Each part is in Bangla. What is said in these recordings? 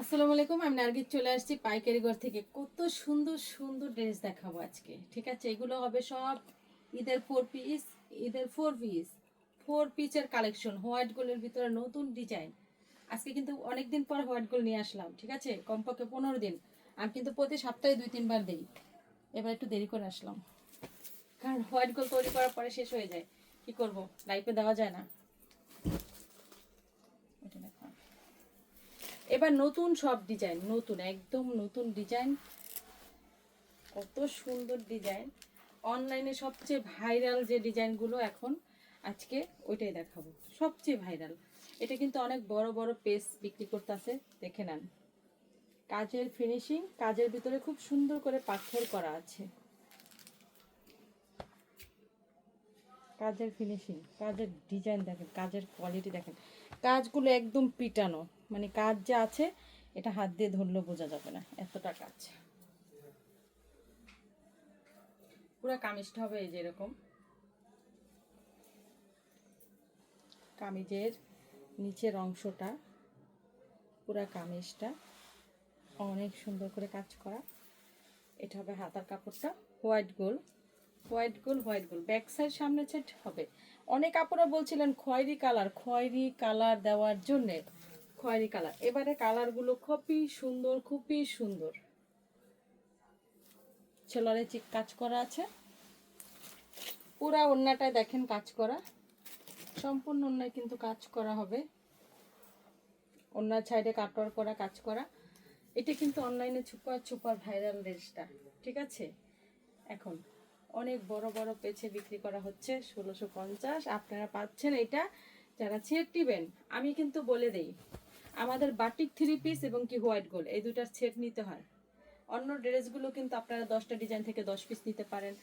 আসসালামু আলাইকুম, আমি নার্গিস চলে আসছি পাইকারি ঘর থেকে। কত সুন্দর সুন্দর ড্রেস দেখাবো আজকে, ঠিক আছে? এগুলো হবে সব ঈদের ফোর পিস ঈদের ফোর পিস ফোর পিসের কালেকশন হোয়াইট গোল্ডের ভিতরে নতুন ডিজাইন আজকে কিন্তু অনেক দিন পর হোয়াইট গোল্ড নিয়ে আসলাম, ঠিক আছে? কমপক্ষে পনেরো দিন, আমি কিন্তু প্রতি সপ্তাহে দুই, তিনবার দিই। এবার একটু দেরি করে আসলাম। কারণ হোয়াইট গোল্ড তৈরি করার পরে শেষ হয়ে যায়। কি করব? লাইফে দেওয়া যায় না এটা দেখো। এবার নতুন সব ডিজাইন নতুন, একদম নতুন ডিজাইন কত সুন্দর ডিজাইন অনলাইনে সবচেয়ে ভাইরাল যে ডিজাইনগুলো এখন, আজকে ওইটাই দেখাবো। সবচেয়ে ভাইরাল এটা কিন্তু অনেক বড় বড় পেস বিক্রি করতেছে। দেখে নেন। কাজের ফিনিশিং কাজের ভিতরে খুব সুন্দর করে পাথর করা আছে। কাজের ফিনিশিং কাজের ডিজাইন দেখেন, কাজের কোয়ালিটি দেখেন। কাজগুলো একদম পিটানো। মানে কাজ যে আছে, এটা হাত দিয়ে ধরলেও বোঝা যাবে না, এতটা কাজ। পুরো কামিজটা হবে এই যে এরকম। কামিজের নিচের অংশটা, পুরা কামিজটা, অনেক সুন্দর করে কাজ করা। এটা হবে হাতার কাপড়টা, white gold. White gold white gold. Back side সামনে সেট হবে। অনেক আপুরা বলছিলেন খয়েরি কালার খয়েরি কালার দেওয়ার জন্যে খয়েরি কালার। এবারে কালারগুলো খুবই সুন্দর খুবই সুন্দর। ছেলারে চিক কাজ করা আছে। পুরা ওন্নাটায় দেখেন কাজ করা। সম্পূর্ণ ওন্নায় কিন্তু কাজ করা হবে। অন্যার সাইডে কাটওয়ার করা, কাজ করা। এটা কিন্তু অনলাইনে ছুপার ছুপার ভাইরাল ড্রেসটা ঠিক আছে? এখন অনেক বড় বড় পেছে বিক্রি করা হচ্ছে, ষোলোশো পঞ্চাশ। আপনারা পাচ্ছেন এটা, যারা দিবেন, আমি কিন্তু বলে দেই। আমাদের বাটিক থ্রি পিস এবং কি হোয়াইট গোল্ড এই দুটার সেট নিতে হয়। অন্য ড্রেসগুলো কিন্তু আপনারা দশটা ডিজাইন থেকে দশ পিস নিতে পারেন।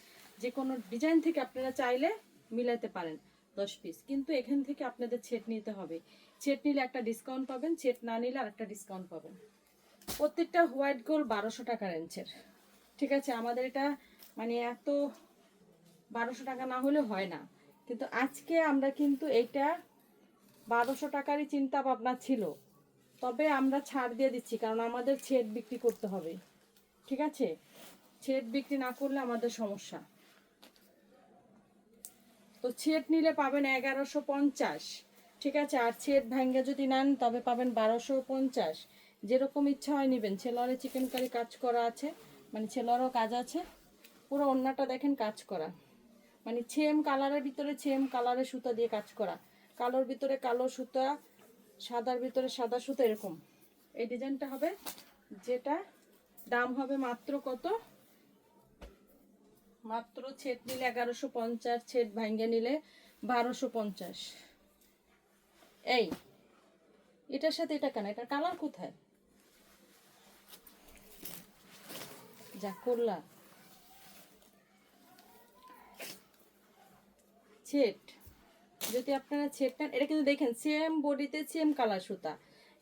যে কোনো ডিজাইন থেকে আপনারা চাইলে মিলাতে পারেন দশ পিস কিন্তু এখান থেকে আপনাদের ছেট নিতে হবে। ছেট নিলে একটা ডিসকাউন্ট পাবেন ছেট না নিলে আর একটা ডিসকাউন্ট পাবেন। প্রত্যেকটা হোয়াইট গোল্ড বারোশো টাকা রেঞ্জের ঠিক আছে, আমাদের এটা মানে এত বারোশো টাকা না হলে হয় না। কিন্তু আজকে আমরা কিন্তু এইটা বারোশো টাকারই চিন্তা ভাবনা ছিল। তবে আমরা ছাড় দিয়ে দিচ্ছি, কারণ আমাদের ছেদ বিক্রি করতে হবে। ঠিক আছে? ছেদ বিক্রি না করলে আমাদের সমস্যা। তো ছেদ নিলে পাবেন এগারোশো পঞ্চাশ। ঠিক আছে? আর ছেদ ভাঙ্গা যদি নেন, তবে পাবেন বারোশো পঞ্চাশ। যেরকম ইচ্ছা হয় নেবেন। ছেলরে চিকেন কারি কাজ করা আছে মানে ছেলরও কাজ আছে। পুরো অন্যটা দেখেন কাজ করা। মানে ছেম কালারের ভিতরে ছেম কালারের সুতা দিয়ে কাজ করা। কালোর ভিতরে কালো সুতা সাদার ভিতরে সাদা সুতো এরকম। এই ডিজাইনটা হবে, যেটা দাম হবে মাত্র কত? মাত্র ছেট নিলে এগারোশো পঞ্চাশ ছেট ভাঙ্গে নিলে বারোশো পঞ্চাশ। এই, এটার সাথে এটা কেন? এটার কালার কোথায়? যা করলা। ছেট যদি আপনারা ছেট নেন এটা কিন্তু দেখেন সেম বডিতে সেম কালার সুতা।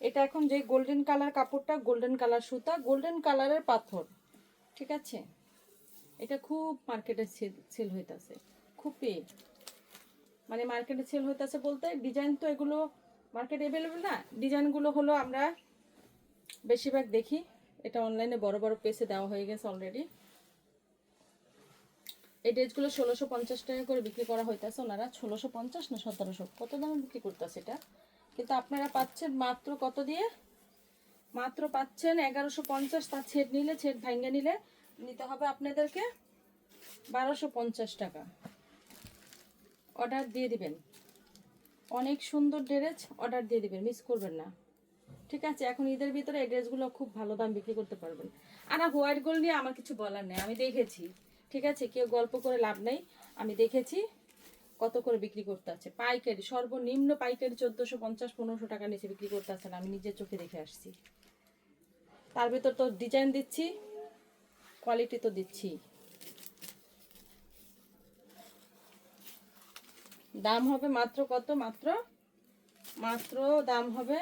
এটা এখন যে গোল্ডেন কালার কাপড়টা গোল্ডেন কালার সুতা গোল্ডেন কালারের পাথর, ঠিক আছে? এটা খুব মার্কেটে সেল হইতাছে খুবই মানে মার্কেটে সেল হইতাছে বলতে ডিজাইন তো এগুলো মার্কেট অ্যাভেলেবেল না ডিজাইনগুলো হলো আমরা বেশিরভাগ দেখি। এটা অনলাইনে বড় বড় পেসে দেওয়া হয়ে গেছে অলরেডি এই ড্রেসগুলো ষোলোশো পঞ্চাশ টাকা করে বিক্রি করা হইতেছে ওনারা। ষোলোশো পঞ্চাশ না সতেরোশো? কত দামে বিক্রি করতেছে এটা? কিন্তু আপনারা পাচ্ছেন মাত্র কত দিয়ে? মাত্র পাচ্ছেন এগারোশো পঞ্চাশ, তার ছেদ নিলে, ছেদ ভাঙ্গে নিলে নিতে হবে আপনাদেরকে বারোশো পঞ্চাশ টাকা। অর্ডার দিয়ে দিবেন। অনেক সুন্দর ড্রেস, অর্ডার দিয়ে দিবেন, মিস করবেন না। ঠিক আছে, এখন ঈদের ভিতরে এই ড্রেসগুলো খুব ভালো দাম বিক্রি করতে পারবেন। আর হোয়াইট গোল্ড নিয়ে আমার কিছু বলার নেই, আমি দেখেছি। ঠিক আছে, কেউ গল্প করে লাভ নেই। আমি দেখেছি কত করে বিক্রি করতে আছে। পাইকারি, সর্বনিম্ন পাইকারি চোদ্দোশো পঞ্চাশ, পনেরোশো টাকা নিচে বিক্রি করতে আছেন আমি নিজের চোখে দেখে আসছি। তার ভিতর তো ডিজাইন দিচ্ছি কোয়ালিটি তো দিচ্ছি। দাম হবে মাত্র কত? মাত্র মাত্র দাম হবে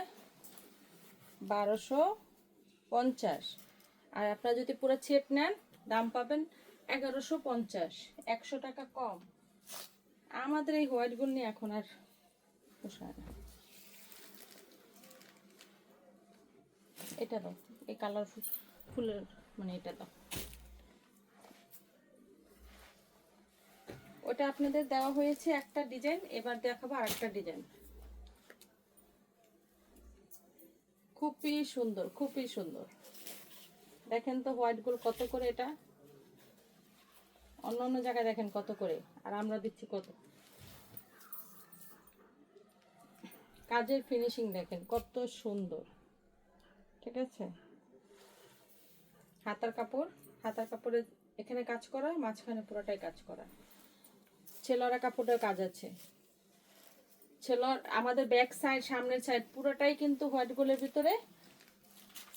বারোশো পঞ্চাশ। আর আপনারা যদি পুরো ছেট নেন, দাম পাবেন এগারোশো পঞ্চাশ, একশো টাকা কম। আমাদের এই হোয়াইট গোল্ড নিয়ে এখন আর পোষায় না। এটা দাও, এই কালার ফুলের মানে এটা দাও। ওটা আপনাদের দেওয়া হয়েছে একটা ডিজাইন, এবার দেখাবো আরেকটা ডিজাইন। খুবই সুন্দর খুবই সুন্দর। দেখেন তো হোয়াইট গোল কত করে এটা? অন্য অন্য জায়গায় দেখেন কত করে, আর আমরা দিচ্ছি কত। কাজের ফিনিশিং দেখেন কত সুন্দর, ঠিক আছে? হাতার কাপড়, হাতার কাপড়ে এখানে কাজ করা, মাঝখানে পুরোটাই কাজ করা। ছেলরা কাপড়ের কাজ আছে। ছেলর আমাদের ব্যাক সাইড সামনের সাইড পুরোটাই কিন্তু হোয়াইট গোলের ভিতরে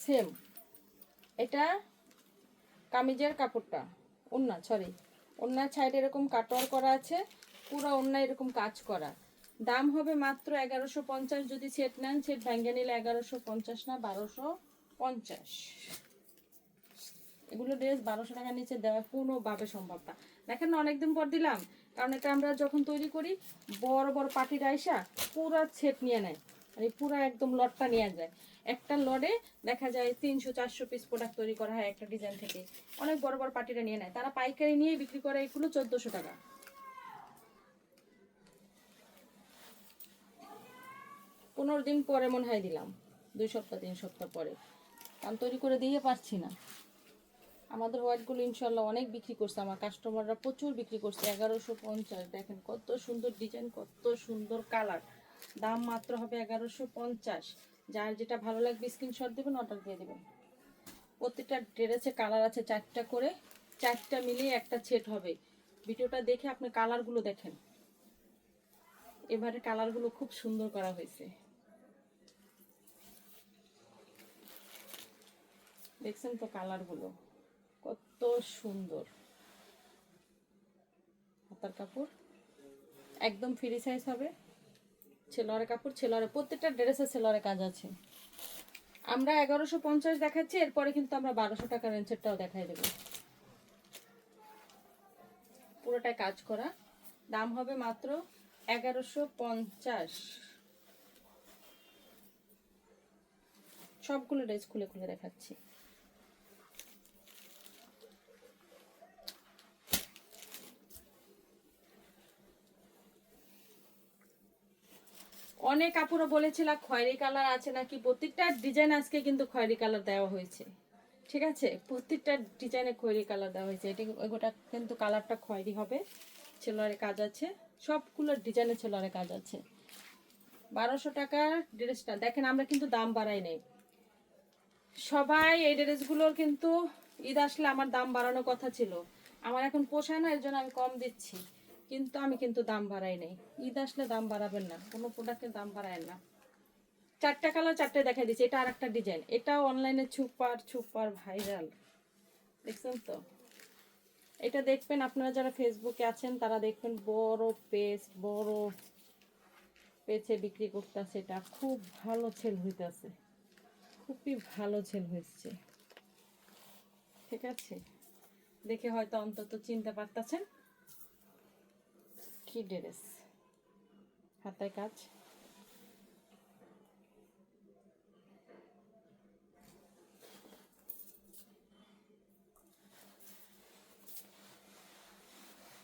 সেম এটা কামিজের কাপড়টা ওন্না সরি ওন্নার সাইড এরকম কাটওয়ার করা আছে, পুরো ওন্না এরকম কাজ করা। দাম হবে মাত্র এগারোশো পঞ্চাশ, যদি সেট নেন সেট ভেঙে নিলে এগারোশো পঞ্চাশ না বারোশো পঞ্চাশ। এগুলো ড্রেস বারোশো টাকার নিচে দেওয়া কোনোভাবে সম্ভব না। দেখেন অনেকদিন পর দিলাম, কারণ এটা আমরা যখন তৈরি করি, বড় বড় পাটির আইসা পুরা সেট নিয়ে নেয় মানে পুরা একদম লটটা নিয়ে যায়। একটা লডে দেখা যায় তিনশো, চারশো পিস প্রোডাক্ট তৈরি করা হয় একটা ডিজাইন থেকে। অনেক বড় বড় পাটিরা নিয়ে নেয়। তারা পাইকারি নিয়ে বিক্রি করে এগুলো চোদ্দোশো টাকা। পনেরো দিন পরে মনে হয় দিলাম। দুই সপ্তাহ, তিন সপ্তাহ পরে। কারণ তৈরি করে দিয়ে পারছি না। আমাদের হোয়াইটগুলো ইনশাল্লাহ অনেক বিক্রি করছে। আমার কাস্টমাররা প্রচুর বিক্রি করছে। এগারোশো পঞ্চাশ। দেখেন কত সুন্দর ডিজাইন কত সুন্দর কালার দাম মাত্র হবে এগারোশো পঞ্চাশ। যার যেটা ভালো লাগবে স্ক্রিনশট দেবেন অর্ডার দিয়ে দেবেন। প্রত্যেকটা ড্রেসে কালার আছে চারটা করে, চারটা মিলিয়ে একটা সেট হবে। ভিডিওটা দেখে আপনি কালারগুলো দেখেন। এবারে কালারগুলো খুব সুন্দর করা হয়েছে। দেখছেন তো কালারগুলো কত সুন্দর। হাতার কাপড়। একদম ফ্রি সাইজ হবে। ছেলোয়ারের কাপড় ছেলোয়ারের প্রত্যেকটা ড্রেসে ছেলোয়ারের কাজ আছে। আমরা এগারোশো পঞ্চাশ দেখাচ্ছি, এরপরে কিন্তু আমরা বারোশো টাকা রেঞ্জেরটাও দেখাই দেবো। পুরোটাই কাজ করা। দাম হবে মাত্র এগারোশো পঞ্চাশ। সবগুলো ড্রেস খুলে খুলে দেখাচ্ছি। অনেক কাপড়ও বলেছিল খয়েরি কালার আছে নাকি? প্রত্যেকটা ডিজাইন আজকে কিন্তু খয়েরি কালার দেওয়া হয়েছে। ঠিক আছে? প্রত্যেকটা ডিজাইনে খয়েরি কালার দেওয়া হয়েছে। এটি ওটা কিন্তু কালারটা খয়েরি হবে। ছেলোয়ারের কাজ আছে। সবগুলো ডিজাইনে ছেলোয়ারের কাজ আছে। বারোশো টাকার ড্রেসটা। দেখেন, আমরা কিন্তু দাম বাড়াই নেই। সবাই এই ড্রেসগুলোর কিন্তু ঈদ আসলে আমার দাম বাড়ানোর কথা ছিল। আমার এখন পোষায় না, এর জন্য আমি কম দিচ্ছি। কিন্তু আমি কিন্তু দাম বাড়াই নাই। ঈদ আসলে দাম বাড়াবেন না, কোনো প্রোডাক্টের দাম বাড়ায় না। চারটা কালার চারটে দেখা দিচ্ছি, এটা আর একটা ডিজাইন এটাও অনলাইনে ছুপার ছুপার ভাইরাল দেখছেন তো? এটা দেখবেন আপনারা যারা ফেসবুকে আছেন, তারা দেখবেন বড় পেজ বড় পেজে বিক্রি করতেছে এটা। খুব ভালো সেল হইতেছে। খুবই ভালো সেল হয়েছে। ঠিক আছে? দেখে হয়তো অন্তত চিনতে পারতেছেন। কি ড্রেস? হাতায় কাজ?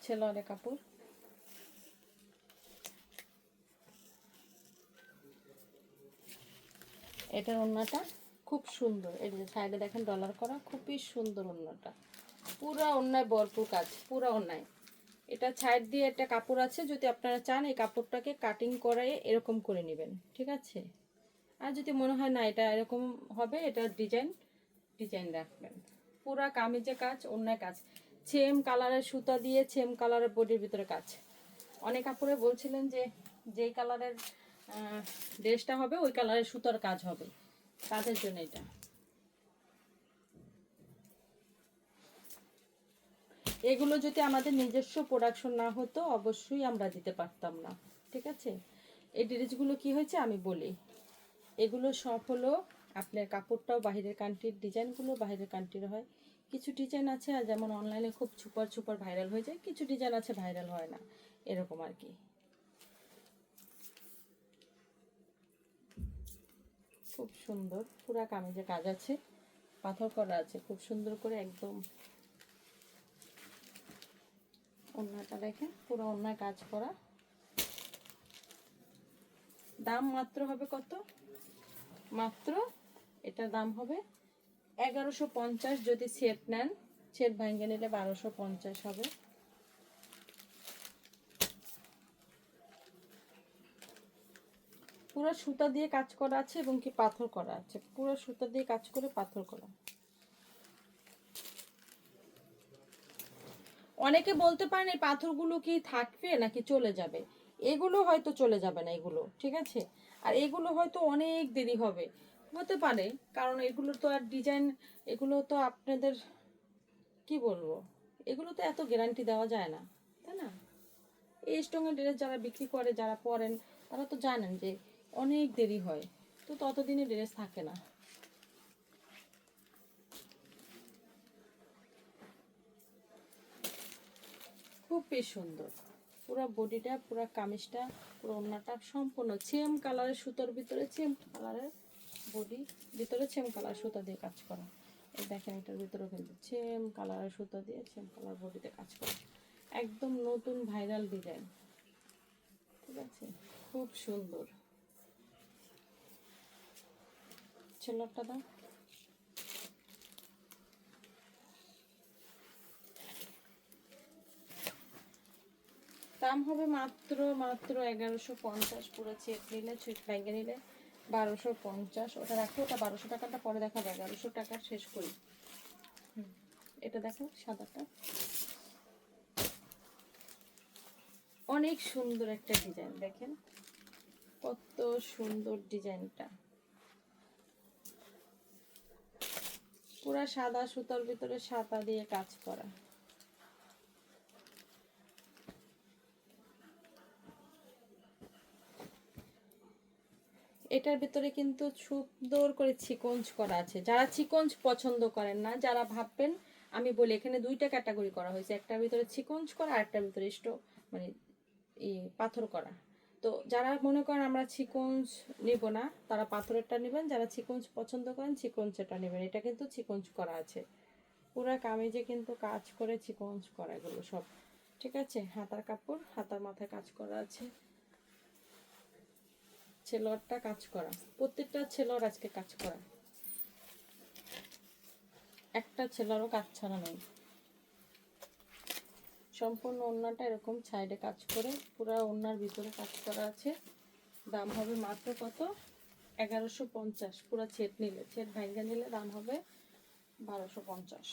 ছেলের কাপড়? এটার ওড়নাটা খুব সুন্দর। এই যে সাইডে দেখেন ডলার করা, খুবই সুন্দর ওড়নাটা পুরা অন্যায় ভরপুর কাজ, পুরা অন্যায় এটা ছাইড দিয়ে একটা কাপড় আছে, যদি আপনারা চান এই কাপড়টাকে কাটিং করে এরকম করে নেবেন, ঠিক আছে? আর যদি মনে হয় না এটা এরকম হবে, এটা ডিজাইন ডিজাইন রাখবেন। পুরা কামিজে কাজ, অন্যায় কাজ। সেম কালারের সুতা দিয়ে সেম কালারের বডির ভিতরে কাজ। অনেক কাপড়ে বলছিলেন যে, যেই কালারের ড্রেসটা হবে, ওই কালারের সুতার কাজ হবে। কাজের জন্য এটা। এগুলো যদি আমাদের নিজস্ব প্রোডাকশন না হতো, অবশ্যই আমরা দিতে পারতাম না। ঠিক আছে? এই ড্রেসগুলো কি হয়েছে আমি বলি। এগুলো সব হলো আপনার কাপড়টাও বাহিরের কান্ট্রির ডিজাইনগুলো বাহিরের কান্ট্রির হয়। কিছু ডিজাইন আছে, আর যেমন অনলাইনে খুব সুপার সুপার ভাইরাল হয়ে যায়, কিছু ডিজাইন আছে ভাইরাল হয় না। এরকম আর কি। খুব সুন্দর, পুরা কামিজে কাজ আছে, পাথর করা আছে, খুব সুন্দর করে একদম অন্যটা দেখেন, পুরো অন্যায় কাজ করা। দাম মাত্র হবে কত? মাত্র এটা দাম হবে এগারোশো পঞ্চাশ যদি সেট নেন, সেট ভাঙ্গে নিলে বারোশো পঞ্চাশ হবে। পুরো সুতা দিয়ে কাজ করা আছে এবং কি পাথর করা আছে? পুরো সুতা দিয়ে কাজ করে পাথর করা। অনেকে বলতে পারেন এই পাথরগুলো কি থাকবে নাকি চলে যাবে? এগুলো হয়তো চলে যাবে না এগুলো, ঠিক আছে? আর এগুলো হয়তো অনেক দেরি হবে। হতে পারে, কারণ এগুলো তো আর ডিজাইন এগুলো তো আপনাদের, কি বলব? এগুলো তো এত গ্যারান্টি দেওয়া যায় না, তাই না? এই স্ট্রঙের ড্রেস যারা বিক্রি করে, যারা পরেন, তারা তো জানেন যে অনেক দেরি হয়। তো ততদিনে ড্রেস থাকে না। খুবই সুন্দর। পুরো বডিটা, পুরো কামিজটা, পুরো ওড়নাটা সম্পূর্ণ সেম কালারের সুতোর ভিতরে সেম কালারের বডি ভিতরে সেম কালার সুতা দিয়ে কাজ করা। এই দেখেন এটার ভিতরেও কিন্তু সেম কালারের সুতো দিয়ে সেম কালার বডিতে কাজ করা। একদম নতুন ভাইরাল ডিজাইন ঠিক আছে? খুব সুন্দর। ছেলেরটা দাও। দাম হবে মাত্র মাত্র এগারোশো পঞ্চাশ পুরো চেক নিলে চেক ব্যাঙ্কে নিলে বারোশো পঞ্চাশ। ওটা রাখো ওটা বারোশো টাকাটা পরে দেখাবো এগারোশো টাকার শেষ করি। হুম, এটা দেখো সাদাটা। অনেক সুন্দর একটা ডিজাইন দেখেন। কত সুন্দর ডিজাইনটা। পুরা সাদা সুতার ভিতরে সাদা দিয়ে কাজ করা। এটার ভিতরে কিন্তু সুন্দর করে চিকঞ্জ করা আছে। যারা চিকঞ্জ পছন্দ করেন না, যারা ভাববেন, আমি বলি এখানে দুইটা ক্যাটাগরি করা হয়েছে। একটার ভিতরে চিকঞ্জ করা, আর একটার ভিতরে স্টো মানে পাথর করা। তো যারা মনে করেন আমরা চিকঞ্জ নেব না, তারা পাথরেরটা নেবেন। যারা চিকঞ্জ পছন্দ করেন চিকঞ্জটা নেবেন। এটা কিন্তু চিকঞ্জ করা আছে। পুরা কামিজে কিন্তু কাজ করে চিকঞ্জ করা এগুলো সব। ঠিক আছে? হাতার কাপড়, হাতার মাথায় কাজ করা আছে। ছেলোয়ারটা কাজ করা। প্রত্যেকটা ছেলোয়ার আজকে কাজ করা। একটা ছেলোয়ারও কাজ ছাড়া নেই। সম্পূর্ণ ওড়নাটা এরকম সাইডে কাজ করে পুরো ওড়নার ভিতরে কাজ করা আছে। দাম হবে মাত্র কত? এগারোশো পঞ্চাশ। পুরো ছেট নিলে ছেট ভাঙ্গা নিলে দাম হবে বারোশো পঞ্চাশ।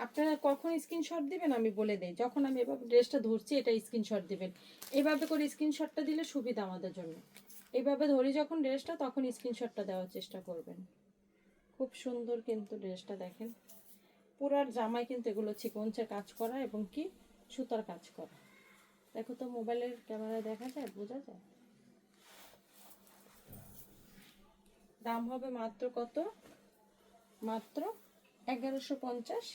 আপনারা কখন স্ক্রিনশট দিবেন আমি বলে দেই। যখন আমি এভাবে ড্রেসটা ধরছি, এটা স্ক্রিনশট দিবেন। এইভাবে করে স্ক্রিনশটটা দিলে সুবিধা আমাদের জন্য। এইভাবে ধরি যখন ড্রেসটা তখন স্ক্রিনশটটা দেওয়ার চেষ্টা করবেন। খুব সুন্দর কিন্তু ড্রেসটা দেখেন। পুরার জামায় কিন্তু এগুলো চিকঞ্চের কাজ করা এবং কি? সুতার কাজ করা। দেখো তো মোবাইলের ক্যামেরায় দেখা যায়, বোঝা যায়? দাম হবে মাত্র কত? মাত্র এগারোশো পঞ্চাশ।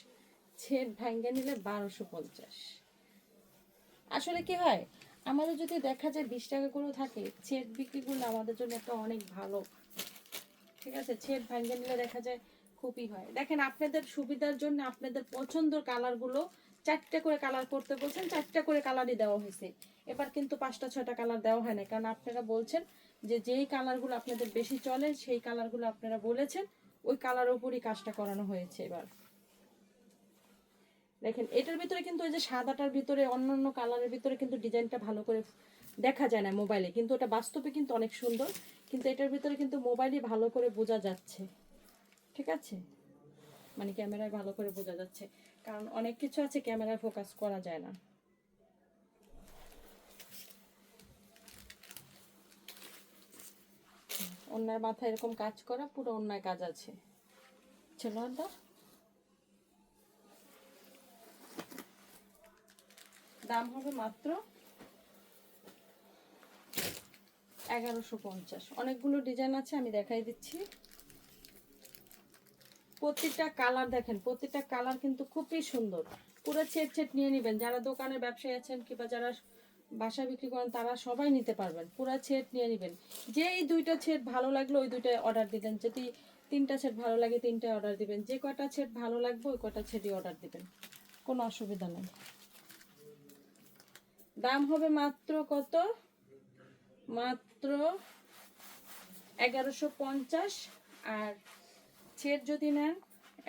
ছেদ ভাঙ্গে নিলে বারোশো পঞ্চাশ। আসলে কি হয়? আমাদের যদি দেখা যায় বিশ টাকা করে থাকে, ছেদ বিক্রি করলে আমাদের জন্য একটা অনেক ভালো। ঠিক আছে? ছেদ ভাঙ্গে নিলে দেখা যায় খুবই হয়। দেখেন, আপনাদের সুবিধার জন্য আপনাদের পছন্দের কালারগুলো চারটে করে কালার করতে বলছেন, চারটে করে কালারই দেওয়া হয়েছে। এবার কিন্তু পাঁচটা, ছয়টা কালার দেওয়া হয় না কারণ আপনারা বলছেন যে যেই কালারগুলো আপনাদের বেশি চলে, সেই কালারগুলো আপনারা বলেছেন, ওই কালার ওপরই কাজটা করানো হয়েছে এবার। দেখেন, এটার ভিতরে কিন্তু ওই যে সাদাটার ভিতরে, অন্যান্য কালারের ভিতরে কিন্তু ডিজাইনটা ভালো করে দেখা যায় না মোবাইলে। কিন্তু ওটা বাস্তবে কিন্তু অনেক সুন্দর, কিন্তু এটার ভিতরে কিন্তু মোবাইলই ভালো করে বোঝা যাচ্ছে। ঠিক আছে? মানে ক্যামেরায় ভালো করে বোঝা যাচ্ছে। কারণ অনেক কিছু আছে ক্যামেরায় ফোকাস করা যায় না। অন্যার মাথায় এরকম কাজ করা, পুরো অন্যায় কাজ আছে। ছিল দাম হবে মাত্র এগারোশো পঞ্চাশ। অনেকগুলো ডিজাইন আছে, আমি দেখাই দিচ্ছি। প্রত্যেকটা কালার দেখেন প্রত্যেকটা কালার কিন্তু খুবই সুন্দর। পুরো ছেট ছেট নিয়ে নেবেন। যারা দোকানের ব্যবসায়ী আছেন কিংবা যারা বাসা বিক্রি করেন, তারা সবাই নিতে পারবেন। পুরা ছেট নিয়ে নেবেন। যে এই দুইটা ছেট ভালো লাগল, ওই দুইটা অর্ডার দিবেন। যদি তিনটা ছেট ভালো লাগে তিনটা অর্ডার দিবেন। যে কয়টা ছেট ভালো লাগবে, ওই কয়টা ছেটই অর্ডার দিবেন। কোনো অসুবিধা নেই। দাম হবে মাত্র কত? মাত্র এগারোশো পঞ্চাশ। আর ছেট যদি নেন,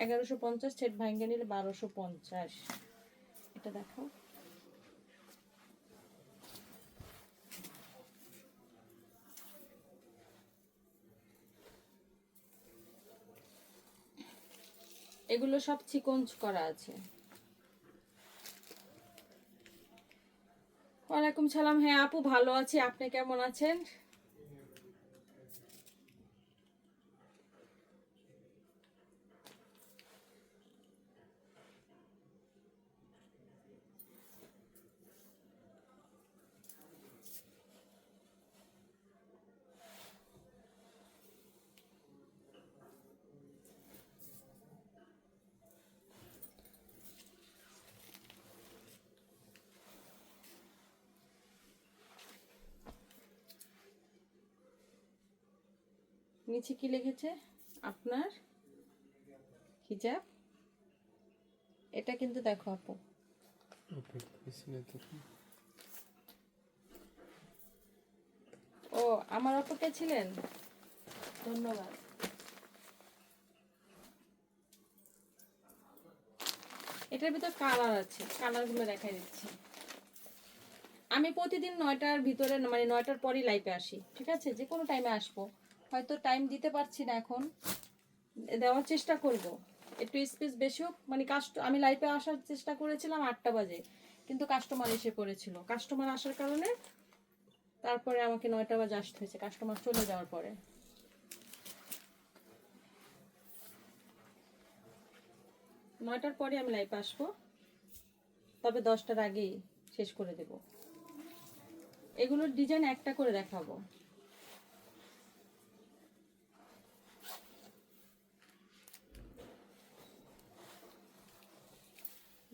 এগারোশো পঞ্চাশ, ছেট ভাঙ্গে নিলে বারোশো পঞ্চাশ। এটা দেখো এগুলো সব চিকঞ্চ করা আছে। ওয়ালাইকুম সালাম। হ্যাঁ আপু ভালো আছি। আপনি কেমন আছেন? নিচে কি লিখেছে? আপনার হিজাব। এটা কিন্তু দেখো আপু। ও আমার অপেক্ষা ছিলেন? ধন্যবাদ। এটার ভিতর কালার আছে। কালারগুলো দেখাই দিচ্ছি। আমি প্রতিদিন নয়টার ভিতরে মানে নয়টার পরই লাইভে আসি। ঠিক আছে? যে কোনো টাইমে আসব। হয়তো টাইম দিতে পারছি না এখন। দেওয়ার চেষ্টা করব। একটু স্পেস বেশি হোক মানে কাস্ট আমি লাইভে আসার চেষ্টা করেছিলাম আটটা বাজে, কিন্তু কাস্টমার এসে পড়েছিল। কাস্টমার আসার কারণে তারপরে আমাকে নয়টা বাজে আসতে হয়েছে কাস্টমার চলে যাওয়ার পরে। নয়টার পরে আমি লাইভে আসব। তবে দশটার আগেই শেষ করে দেব। এগুলোর ডিজাইন একটা করে দেখাবো।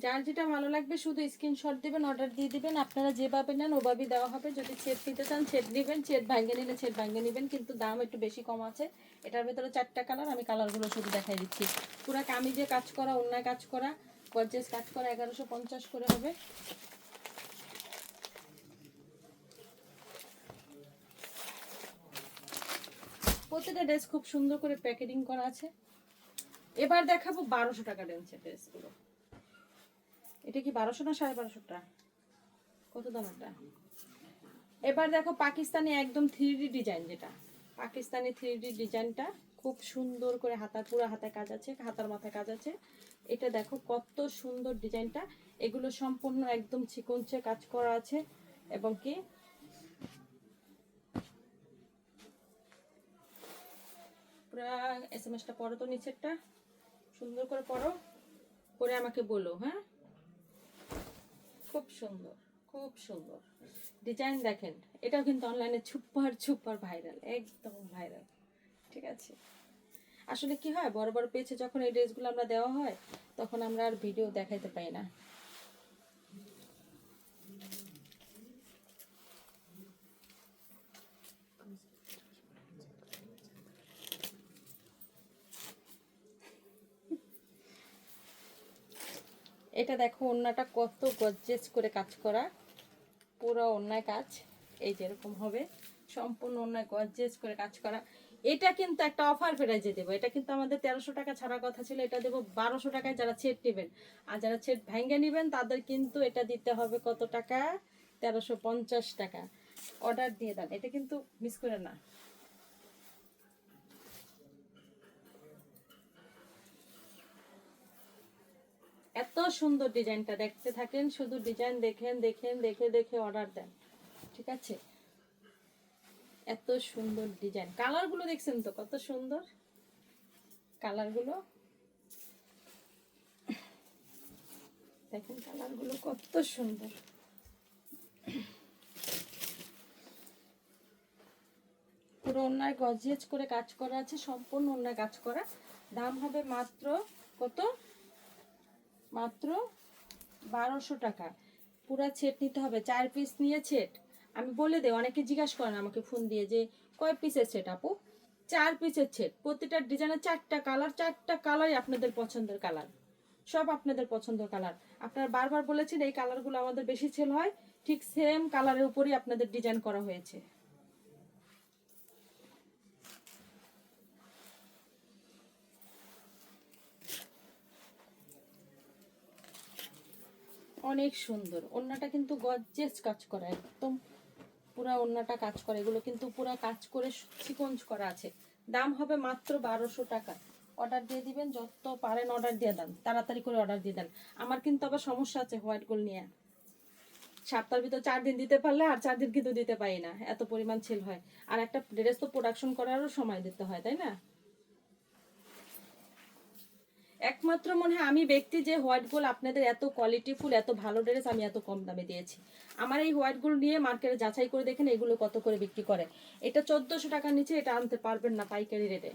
যার যেটা ভালো লাগবে শুধু স্ক্রিনশট দিবেন অর্ডার দিয়ে দিবেন। আপনারা যেভাবে নেন, ওভাবেই দেওয়া হবে। যদি ছেদ নিতে চান, ছেদ নেবেন। ছেদ ভাঙ্গে নিলে ছেদ ভাঙ্গে নেবেন, কিন্তু দাম একটু বেশি কম আছে। এটার ভেতরে চারটা কালার আমি কালারগুলো শুধু দেখাই দিচ্ছি। পুরো কামিজে কাজ করা অন্যায় কাজ করা গর্জেস কাজ করা, এগারোশো পঞ্চাশ করে হবে। প্রত্যেকটা ড্রেস খুব সুন্দর করে প্যাকেটিং করা আছে। এবার দেখাবো বারোশো টাকা রেঞ্জের ড্রেসগুলো এটা কি বারোশো না সাড়ে বারোশোটা? কত দাম এটা? এবার দেখো পাকিস্তানি একদম থ্রি ডিজাইন যেটা। পাকিস্তানি থ্রি ডিজাইনটা খুব সুন্দর করে হাতা, পুরো হাতায় কাজ আছে, হাতার মাথায় কাজ আছে। এটা দেখো কত সুন্দর ডিজাইনটা এগুলো সম্পূর্ণ একদম চিকনচে কাজ করা আছে। এবং কি? পুরা এস এম এসটা পড়ো তো নিচেরটা। সুন্দর করে পড়ো। পরে আমাকে বলো হ্যাঁ? খুব সুন্দর খুব সুন্দর। ডিজাইন দেখেন, এটাও কিন্তু অনলাইনে ছুপার ছুপার ভাইরাল একদম ভাইরাল ঠিক আছে? আসলে কি হয়, বড় বড় পেছে যখন এই ড্রেসগুলো আমরা দেওয়া হয়, তখন আমরা আর ভিডিও দেখাইতে পাই না। এটা দেখো ওন্নাটা কত গজ্জেস করে কাজ করা। পুরো অন্যায় কাজ। এই যেরকম হবে। সম্পূর্ণ অন্যায় গজ্জেস করে কাজ করা। এটা কিন্তু একটা অফার প্রাইজে দেবো। এটা কিন্তু আমাদের তেরোশো টাকা ছাড়ার কথা ছিল। এটা দেবো বারোশো টাকায় যারা ছেট নেবেন। আর যারা ছেট ভেঙে নেবেন, তাদের কিন্তু এটা দিতে হবে কত টাকা? তেরোশো পঞ্চাশ টাকা। অর্ডার দিয়ে দেন। এটা কিন্তু মিস করে না। এত সুন্দর ডিজাইনটা দেখতে থাকেন, শুধু ডিজাইন দেখেন দেখেন, দেখে দেখে অর্ডার দেন। ঠিক আছে? এত সুন্দর ডিজাইন। কালারগুলো দেখছেন তো কত সুন্দর? কালারগুলো? দেখেন কালারগুলো কত সুন্দর। পুরো অন্যায় গজিয়েজ করে কাজ করা আছে, সম্পূর্ণ অন্যায় কাজ করা। দাম হবে মাত্র কত? মাত্র বারোশো টাকা। পুরা ছেট নিতে হবে, চার পিস নিয়ে ছেট। আমি বলে দেই, অনেকে জিজ্ঞাসা করেন আমাকে ফোন দিয়ে যে, কয় পিসের ছেট আপু? চার পিসের ছেট। প্রতিটা ডিজাইনের চারটা কালার চারটা কালারই আপনাদের পছন্দের কালার সব আপনাদের পছন্দের কালার আপনারা বারবার বলেছেন এই কালারগুলো আমাদের বেশি সেল হয়, ঠিক সেম কালারের উপরই আপনাদের ডিজাইন করা হয়েছে। অনেক সুন্দর। ওন্নাটা কিন্তু গর্জেস কাজ করা, একদম পুরা ওন্নাটা কাজ করে। এগুলো কিন্তু পুরা কাজ করে সিকোঞ্জ করা আছে। দাম হবে মাত্র বারোশো টাকা। অর্ডার দিয়ে দিবেন, যত পারেন অর্ডার দিয়ে দেন। তাড়াতাড়ি করে অর্ডার দিয়ে দেন। আমার কিন্তু আবার সমস্যা আছে হোয়াইট গোল্ড নিয়ে। সপ্তাহের ভিতর চার দিন দিতে পারলে আর চার দিন কিন্তু দিতে পারি না। এত পরিমাণ সেল হয়। আর একটা ড্রেস তো প্রোডাকশন করারও সময় দিতে হয়, তাই না? একমাত্র মনে হয় আমি ব্যক্তি যে হোয়াইট গোল্ড আপনাদের এত কোয়ালিটিফুল এত ভালো ড্রেস আমি এত কম দামে দিয়েছি। আমার এই হোয়াইট গোল্ড নিয়ে মার্কেটে যাচাই করে দেখেন এগুলো কত করে বিক্রি করে। এটা চোদ্দোশো টাকার নিচে এটা আনতে পারবেন না পাইকারি রেটে।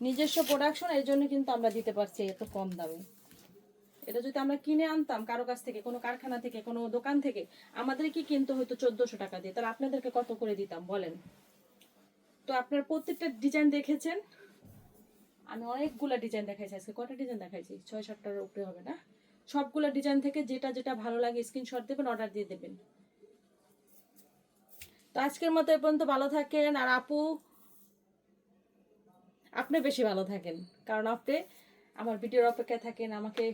নিজস্ব প্রোডাকশন এই জন্য কিন্তু আমরা দিতে পারছি এত কম দামে। এটা যদি আমরা কিনে আনতাম কারও কাছ থেকে, কোনো কারখানা থেকে, কোনো দোকান থেকে, আমাদের কি কিনতে হয়তো চোদ্দোশো টাকা দিয়ে? তাহলে আপনাদেরকে কত করে দিতাম বলেন? তো আপনার প্রত্যেকটা ডিজাইন দেখেছেন? আমি অনেকগুলা ডিজাইন দেখাইছি, আজকে কটা ডিজাইন দেখাইছি? ছয় সাতটার উপরে হবে না? সবগুলো ডিজাইন থেকে যেটা যেটা ভালো লাগে স্ক্রিনশট দেবেন অর্ডার দিয়ে দেবেন। তো আজকের মতো এ পর্যন্ত ভালো থাকেন, আর আপু, আপনি বেশি ভালো থাকেন, কারণ আপনি আমার ভিডিওর অপেক্ষায় থাকেন, আমাকে